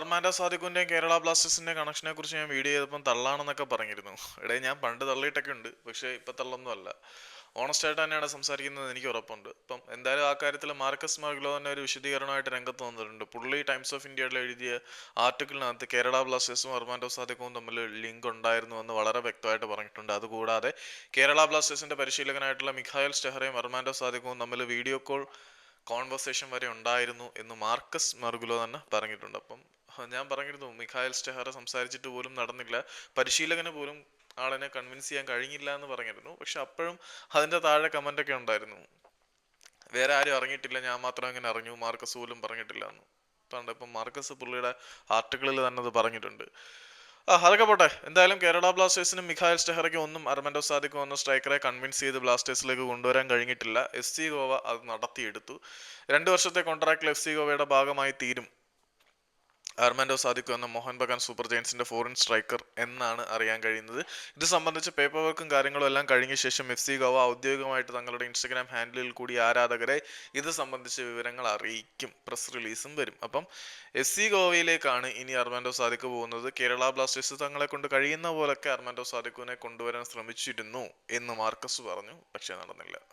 Armando സാദിഖിന്റെയും Kerala ബ്ലാസ്റ്റേഴ്സിന്റെ കണക്ഷനെ കുറിച്ച് ഞാൻ വീഡിയോ ചെയ്തപ്പം തള്ളാണെന്നൊക്കെ പറഞ്ഞിരുന്നു. എടേ ഞാൻ പണ്ട് തള്ളിയിട്ടൊക്കെ ഉണ്ട് പക്ഷേ ഇപ്പം തള്ളൊന്നും അല്ല ഓണസ്റ്റ് ആയിട്ട് തന്നെയാണ് സംസാരിക്കുന്നത് എനിക്ക് ഉറപ്പുണ്ട്. ഇപ്പം എന്തായാലും ആ കാര്യത്തിൽ മാർക്കസ് മാഗ്ലോ തന്നെ ഒരു വിശദീകരണമായിട്ട് രംഗത്ത് വന്നിട്ടുണ്ട്. പുള്ളി ടൈംസ് ഓഫ് ഇന്ത്യയിൽ എഴുതിയ ആർട്ടിക്കിളിനകത്ത് കേരള ബ്ലാസ്റ്റേഴ്സും അർമാൻഡോ സാദിഖും തമ്മിൽ ലിങ്ക് ഉണ്ടായിരുന്നു എന്ന് വളരെ വ്യക്തമായിട്ട് പറഞ്ഞിട്ടുണ്ട്. അതുകൂടാതെ കേരള ബ്ലാസ്റ്റേഴ്സിന്റെ പരിശീലകനായിട്ടുള്ള മിഖായൽ സ്റ്റെഹറയും അർമാൻഡോ സാദിഖും തമ്മിൽ വീഡിയോ കോൾ കോൺവെർസേഷൻ വരെ ഉണ്ടായിരുന്നു എന്ന് മാർക്കസ് മർഗുലോ തന്നെ പറഞ്ഞിട്ടുണ്ട്. അപ്പം ഞാൻ പറഞ്ഞിരുന്നു മിഖായൽ സ്റ്റെഹറ സംസാരിച്ചിട്ട് പോലും നടന്നില്ല. പരിശീലകന് പോലും ആളിനെ കൺവിൻസ് ചെയ്യാൻ കഴിഞ്ഞില്ല എന്ന് പറഞ്ഞിരുന്നു. പക്ഷെ അപ്പോഴും അതിന്റെ താഴെ കമന്റ് ഒക്കെ ഉണ്ടായിരുന്നു. വേറെ ആരും അറിഞ്ഞിട്ടില്ല ഞാൻ മാത്രം അങ്ങനെ അറിഞ്ഞു മാർക്കസ് പോലും പറഞ്ഞിട്ടില്ല എന്ന്. അതുകൊണ്ട് ഇപ്പം മാർക്കസ് പുള്ളിയുടെ ആർട്ടിക്കിളിൽ തന്നെ അത് പറഞ്ഞിട്ടുണ്ട്. ആ അതൊക്കെ പോട്ടെ. എന്തായാലും കേരള ബ്ലാസ്റ്റേഴ്സിനും മിഖായൽ സ്റ്റെഹറയ്ക്കും ഒന്നും അർമൻഡോ സാദിക്കോ എന്ന സ്ട്രൈക്കറെ കൺവിൻസ് ചെയ്ത് ബ്ലാസ്റ്റേഴ്സിലേക്ക് കൊണ്ടുവരാൻ കഴിഞ്ഞിട്ടില്ല. എഫ് സി ഗോവ അത് നടത്തിയെടുത്തു. രണ്ട് വർഷത്തെ കോൺട്രാക്റ്റിൽ എഫ് സി ഗോവയുടെ ഭാഗമായി തീരും. അർമാൻഡോ സാദിക്കോ എന്ന മോഹൻ ബഗാൻ സൂപ്പർ ജയൻസിന്റെ ഫോറിൻ സ്ട്രൈക്കർ എന്നാണ് അറിയാൻ കഴിയുന്നത്. ഇത് സംബന്ധിച്ച് പേപ്പർ വർക്കും കാര്യങ്ങളും എല്ലാം കഴിഞ്ഞ ശേഷം എഫ് സി ഗോവ ഔദ്യോഗികമായിട്ട് തങ്ങളുടെ ഇൻസ്റ്റഗ്രാം ഹാൻഡിലിൽ കൂടി ആരാധകരെ ഇത് സംബന്ധിച്ച വിവരങ്ങൾ അറിയിക്കും. പ്രസ് റിലീസും വരും. അപ്പം എഫ് സി ഗോവയിലേക്കാണ് ഇനി അർമാൻഡോ സാദിക്ക് പോകുന്നത്. കേരള ബ്ലാസ്റ്റേഴ്സ് തങ്ങളെ കൊണ്ട് കഴിയുന്ന പോലൊക്കെ അർമാൻഡോ സാദിക്കുവിനെ കൊണ്ടുവരാൻ ശ്രമിച്ചിരുന്നു എന്ന് മാർക്കസ് പറഞ്ഞു. പക്ഷേ നടന്നില്ല.